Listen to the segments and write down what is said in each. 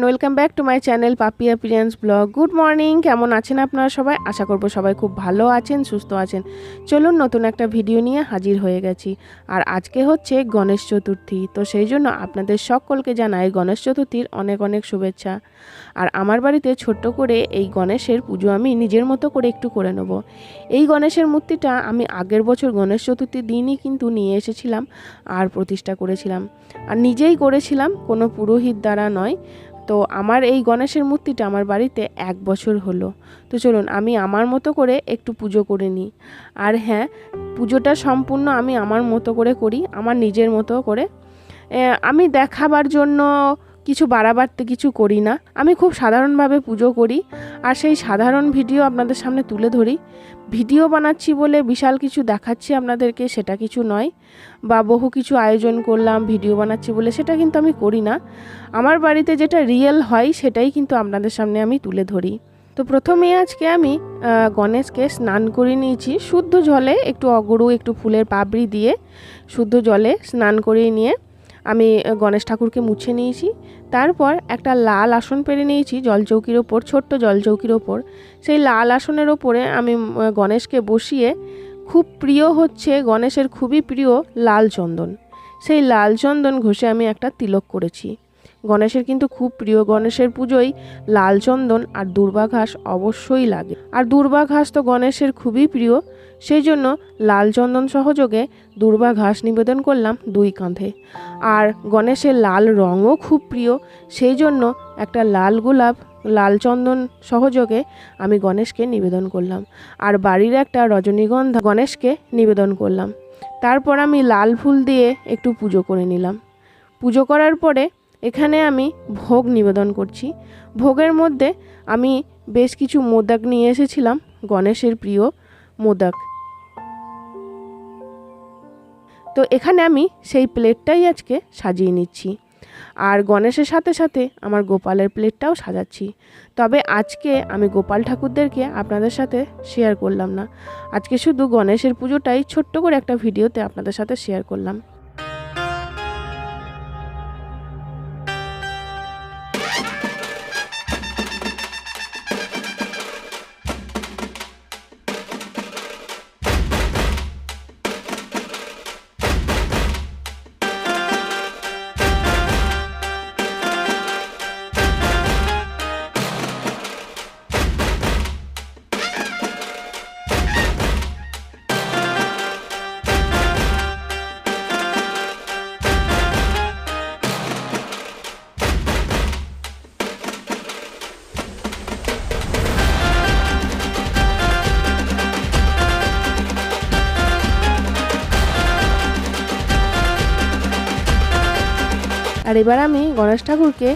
Welcome back to my channel Papi appearance vlog good morning কেমন আছেন আপনারা সবাই? আশা করব সবাই খুব ভালো আছেন, সুস্থ আছেন। চলুন নতুন একটা ভিডিও নিয়ে হাজির হয়ে গেছি। আর আজকে হচ্ছে গণেশ চতুর্থী, তো সেই জন্য আপনাদের সকলকে জানাই গণেশ চতুর্থীর অনেক অনেক শুভেচ্ছা। আর আমার বাড়িতে ছোট্ট করে এই গণেশের পুজো আমি নিজের মতো করে একটু করে নেব। এই গণেশের মূর্তিটা আমি আগের বছর গণেশ চতুর্থীর দিনই কিন্তু নিয়ে এসেছিলাম আর প্রতিষ্ঠা করেছিলাম। আর নিজেই করেছিলাম, কোনো পুরোহিত দ্বারা নয়। তো আমার এই গণেশের মূর্তিটা আমার বাড়িতে এক বছর হলো। তো চলুন, আমি আমার মতো করে একটু পুজো করে নিই। আর হ্যাঁ পুজোটা সম্পূর্ণ আমি আমার মতো করে করি, আমার নিজের মতো করে। আমি দেখাবার জন্য কিছু বাড়াবাড়তে কিছু করি না। আমি খুব সাধারণভাবে পুজো করি। আর সেই সাধারণ ভিডিও আপনাদের সামনে তুলে ধরি। ভিডিও বানাচ্ছি বলে বিশাল কিছু দেখাচ্ছি আপনাদেরকে, সেটা কিছু নয়। বা বহু কিছু আয়োজন করলাম, ভিডিও বানাচ্ছি বলে, সেটা কিন্তু আমি করি না। আমার বাড়িতে যেটা রিয়েল হয়, সেটাই কিন্তু আপনাদের সামনে আমি তুলে ধরি। তো প্রথমে আজকে আমি গণেশকে স্নান করে নিয়েছি। শুদ্ধ জলে একটু অগরু, একটু ফুলের পাবড়ি দিয়ে শুদ্ধ জলে স্নান করিয়ে নিয়ে আমি গণেশ ঠাকুরকে মুছে নিয়েছি। তারপর একটা লাল আসন পেরে নিয়েছি জলচৌকির ওপর, ছোট্ট জলচৌকির ওপর। সেই লাল আসনের ওপরে আমি গণেশকে বসিয়ে খুব প্রিয় হচ্ছে গণেশের খুবই প্রিয় লাল চন্দন। সেই লাল চন্দন ঘষে আমি একটা তিলক করেছি। গণেশের কিন্তু খুব প্রিয় গণেশের পুজোয় লাল চন্দন আর দুর্বা ঘাস অবশ্যই লাগে। আর দুর্বা ঘাস তো গণেশের খুবই প্রিয়। সেই জন্য লাল চন্দন সহযোগে দুর্বা ঘাস নিবেদন করলাম দুই কাঁধে। আর গণেশের লাল রঙও খুব প্রিয় সেই জন্য একটা লাল গোলাপ লাল চন্দন সহযোগে আমি গণেশকে নিবেদন করলাম। আর বাড়ির একটা রজনীগন্ধা গণেশকে নিবেদন করলাম। তারপর আমি লাল ফুল দিয়ে একটু পুজো করে নিলাম। পুজো করার পরে এখানে আমি ভোগ নিবেদন করছি। ভোগের মধ্যে আমি বেশ কিছু মোদক নিয়ে এসেছিলাম, গণেশের প্রিয় মোদক। তো এখানে আমি সেই প্লেটটাই আজকে সাজিয়ে নিচ্ছি। আর গণেশের সাথে সাথে আমার গোপালের প্লেটটাও সাজাচ্ছি। তবে আজকে আমি গোপাল ঠাকুরদেরকে আপনাদের সাথে শেয়ার করলাম না। আজকে শুধু গণেশের পুজোটাই ছোট্ট করে একটা ভিডিওতে আপনাদের সাথে শেয়ার করলাম। আর এবার আমি গণেশ ঠাকুরকে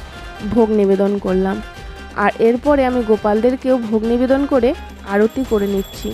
ভোগ নিবেদন করলাম। আর এরপরে আমি গোপালদেরকেও ভোগ নিবেদন করে আরতি করে নিচ্ছি।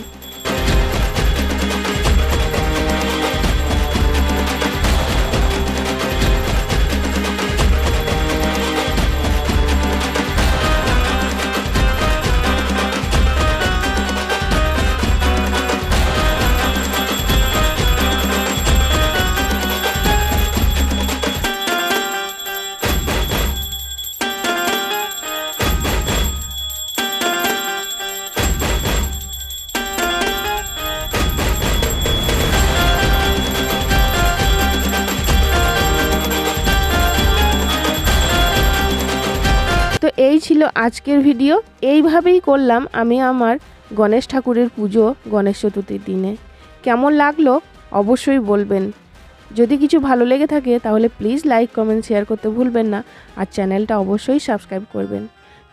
এই ছিল আজকের ভিডিও। এইভাবেই করলাম আমি আমার গণেশ ঠাকুরের পুজো গণেশ চতুর্থীর দিনে। কেমন লাগল অবশ্যই বলবেন। যদি কিছু ভালো লেগে থাকে তাহলে প্লিজ লাইক কমেন্ট শেয়ার করতে ভুলবেন না আর চ্যানেলটা অবশ্যই সাবস্ক্রাইব করবেন।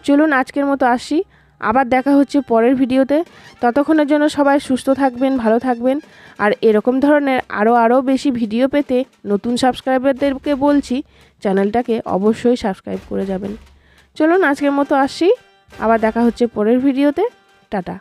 চলুন আজকের মতো আসি। আবার দেখা হচ্ছে পরের ভিডিওতে। ততক্ষণের জন্য সবাই সুস্থ থাকবেন, ভালো থাকবেন। আর এরকম ধরনের আরও আরও বেশি ভিডিও পেতে নতুন সাবস্ক্রাইবারদেরকে বলছি, চ্যানেলটাকে অবশ্যই সাবস্ক্রাইব করে যাবেন। চলুন আজকের মতো আসি আবার দেখা হচ্ছে পরের ভিডিওতে। টাটা।